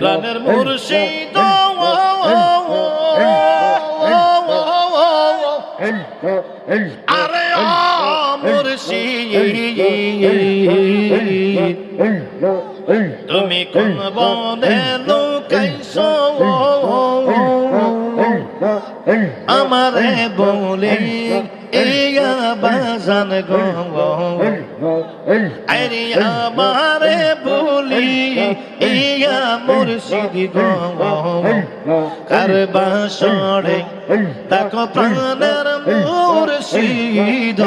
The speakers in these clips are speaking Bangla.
প্রাণের মুর্শিদ আরে ও মুর্শিদ তুমি কোন বনে গো আরে আমারে বলি ইয়া মুর্শিদ গো কার বাসরে তাকো প্রাণের মুর্শিদ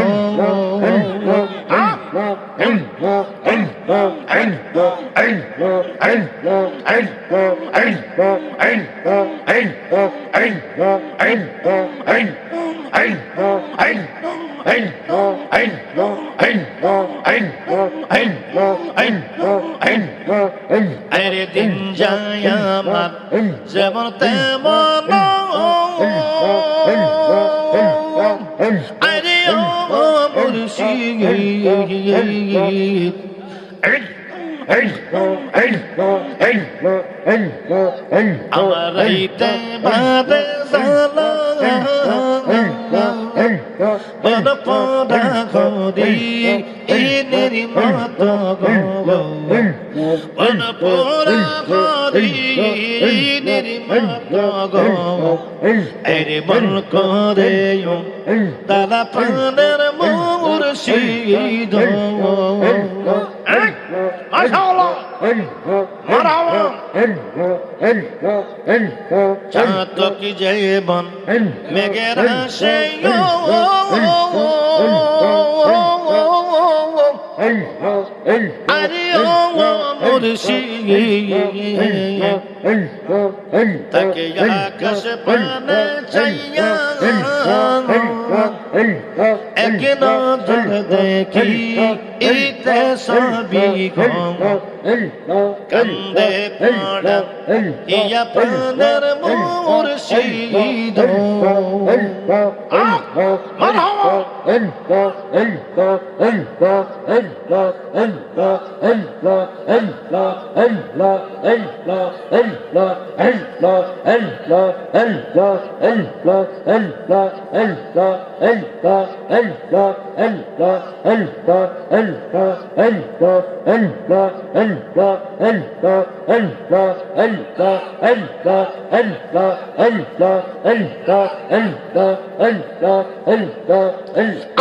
আরে দিন যায় আমার যেমন তেমন। আরে ও মুর্শিদ। আমার এইতে বাদে জালা বন পদা খদি এনের মত গো বন পোরা খদি এনের মত গো আরে বন করে তারা প্রাণের মুর্শিদ চাতক জীবন মেঘের আসে আরে ও মুর্শিদ تكيا كشبنا چيا اكنا جلدكي اكتسابي كم كندي پاڑا يا پندر مرشيدو مرحبا مرحبا.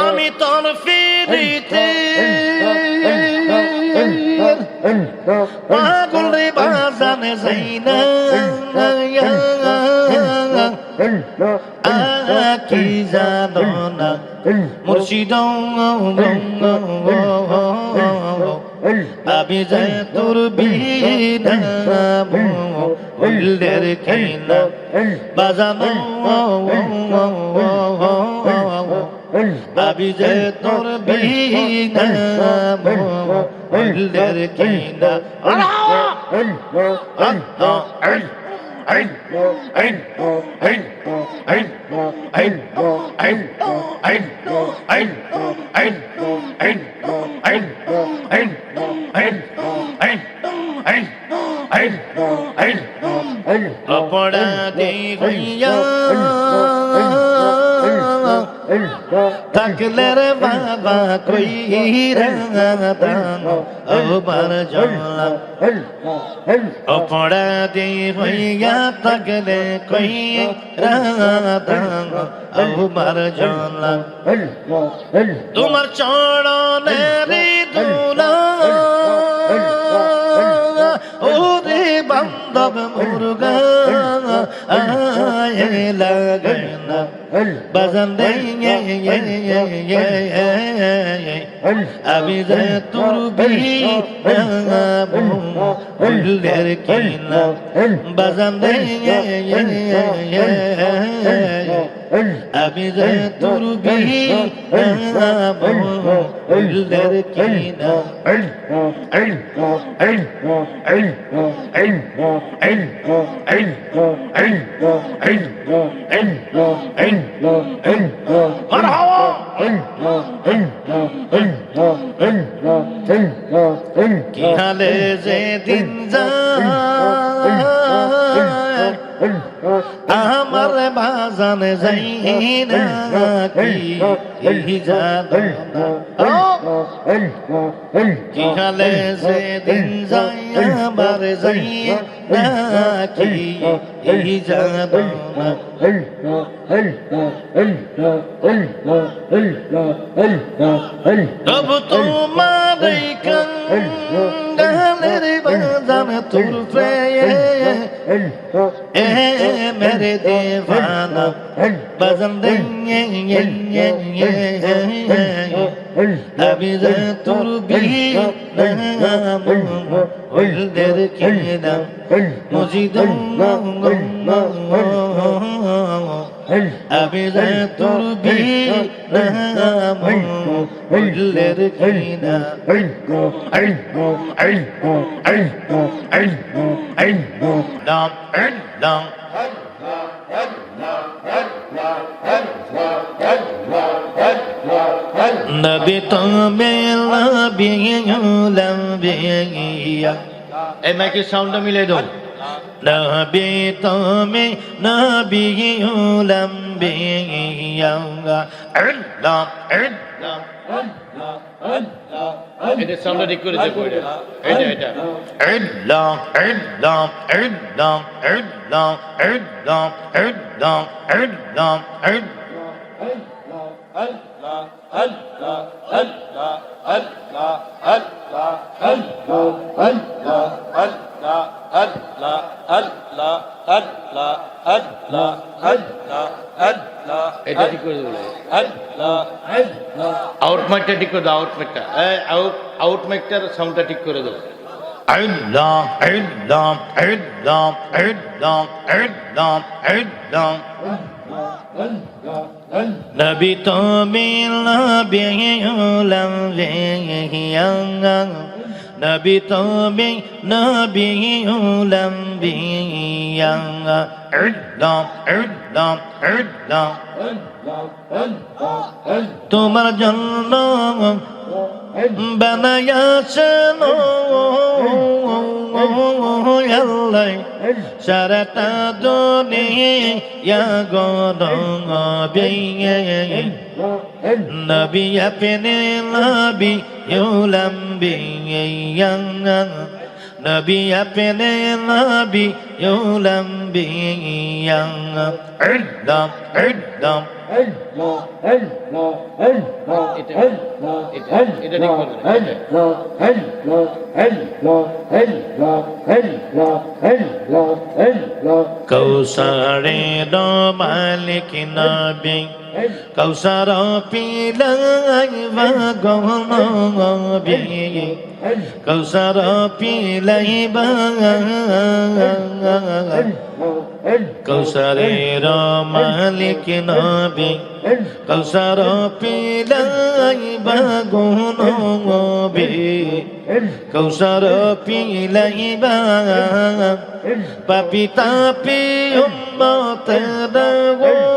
আমি তোর ফিরিতে পাগল রে বাজানে যাই না কি জানো না? মুর্শিদ আমি যে তোর বিনা কিনা। বাজানো যে তোর বিনা উল্লের কিনা অপরাধী হইয়া থাকলে রে বাবা কই ওবার জলা অপরাধী হইয়া থাকলে কই ওবার জলা তোমার চরণের দুলা ওরে বান্ধব মুরগা আয় লাগনা বাজান দে আমি যে তোর বিলের কিনা বাজান দে আমি যে তোর বিলের কিনা কি হালে যে দিন যা আমার বাজান যাই না কি কি হালে সে দিন যাই আমার যাই নাকি যাব তবু তোমার কানের বাজান তুলবে মেরে দেবানা বাজান আমি তুলবি নাম হলদের কিনাম مجد أبدا تربي لها لركينا نعم نعم نبي تمي لبي لبي এই মাইকের সাউন্ডটা মিলে দাও। নবী তুমি নবী লম্বিয়া আল্লাহ আল্লাহ এটা সাউন্ডটা ঠিক করে দেখো এটা এটা এটা। আল্লাহ আল্লাহ আল্লাহ আল্লাহ আল্লাহ আল্লাহ আল্লাহ আল্লাহ এটা ঠিক করে দেবো। আউট মাইকটা ঠিক করে দাও আউট মাইকটা আউট আউট মাইকটার সাউন্ডটা ঠিক করে দাও عدام عدام عدام عدام عدام عدام نبي توبي نبي لم نبي توبي نبي لم عدام عدام عدام তোমার জন্য বানায়াছে না আল্লাহ সারাটা দুনিয়া গনবি নবী আপনি নবী نبي ابن نبي يولمبيا علم علم কৌসারে মালিক নবী কৌসার পিলাইবা গনবি কৌসার পিলাইবা কৌসারের মালিক নবি কৌসার পিলাইবা গনবি কৌসার পিলাইবা পাপিতা পি উম্মত গো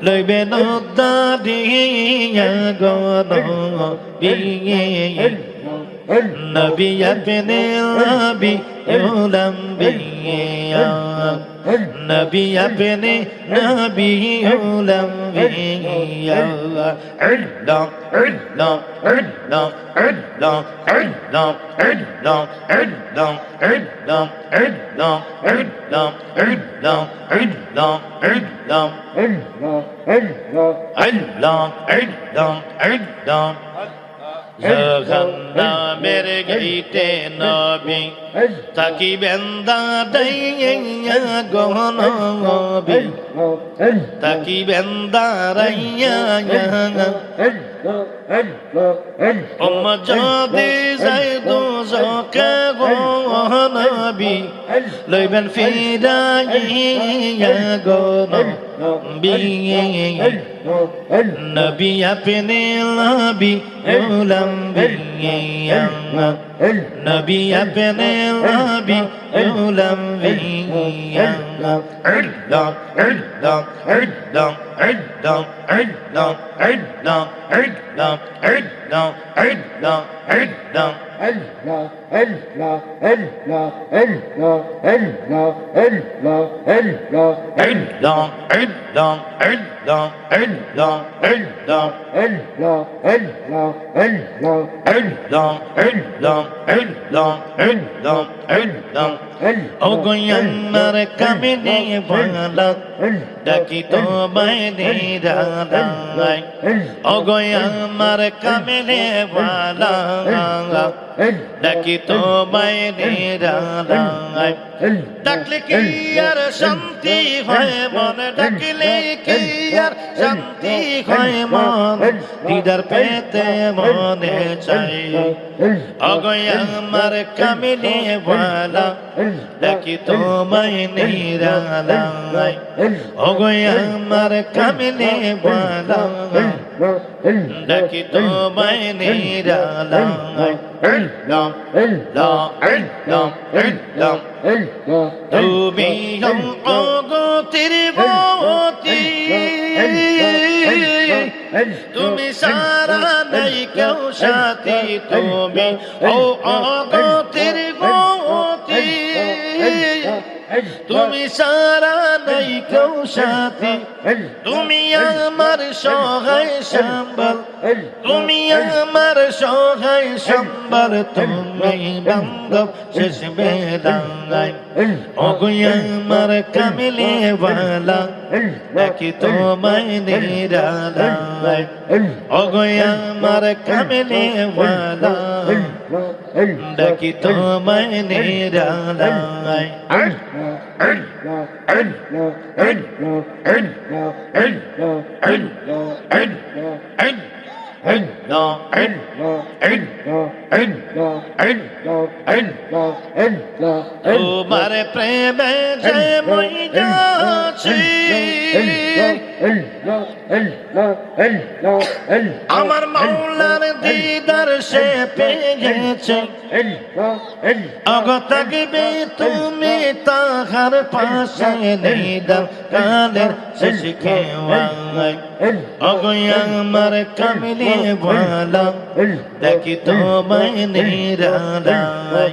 lời bên nó ta đi nhà có nó bị nabi ya penela bi yo lam bi ya উলম্বিয়া নবী আপনি নবী উলম্বিয়া আল্লাহ আল্লাহ আল্লাহ আল্লাহ আল্লাহ আল্লাহ আল্লাহ আল্লাহ আল্লাহ আল্লাহ আল্লাহ আল্লাহ আল্লাহ আল্লাহ আল্লাহ আল্লাহ জাহান্নামের গেইটে নবী থাকিবেন দাঁড়াইয়া গহন নবী থাকিবেন দাঁড়াইয়া যদি যাই দোজকে গহনবি। লইবেন ফিরাইয়া গনবি নবী আপনি নবী গোলাম নবী আপনি নবী গোলাম Dum, dum, dum, dum, dum, dum, আল্লাহ আল্লাহ আল্লাহ আল্লাহ আল্লাহ আল্লাহ আল্লাহ আল্লাহ আল্লাহ ইল্লাহ ইল্লাহ ইল্লাহ ইল্লাহ ইল্লাহ ইল্লাহ ইল্লাহ ইল্লাহ ইল্লাহ ইল্লাহ ও গোয়ান্নার কামিনী বালা ডাকি তো বাইরে রালাই ও গোয়ান্নার কামিনী বালা ডাকি তো বাইরে রালাই ডাকলে কি আর শান্তি হয় মন ডাকলে কি আর শান্তি হয় মন দিদার পেতে মনে চাই অগয় আমার কামিলে বালা ডাকি তোমায় নিরালাই অগয় আমার কামিলে বালা ডাকি তোমায় নিরালাই লা লা লা লা তুমি অগতির বতী তুমি সারা নাই কেউ সাথী, তুমি ও অগতির তুমি সারা নাই কেউ সাথী তুমি আমার সহায় সম্বল। তুমি আমার সহায় সম্বল তুমি বান্ধব শেষ বেলায় অগুয় আমার কামিলে বালা নাকি তোমায় নিরালায় অগুয় আমার কামিলে বালা নাকি তোমায় নিরালায় তোমার প্রেমে যে মই যাচ্ছি আমার মাওলার দিদার সে পেয়েছে। অগ থাকবে তুমি তাহার পাশে নিদার কালের শেষ খেওয়াই অগ আমার কামিলে ভালা দেখি তোমায় নিরালাই।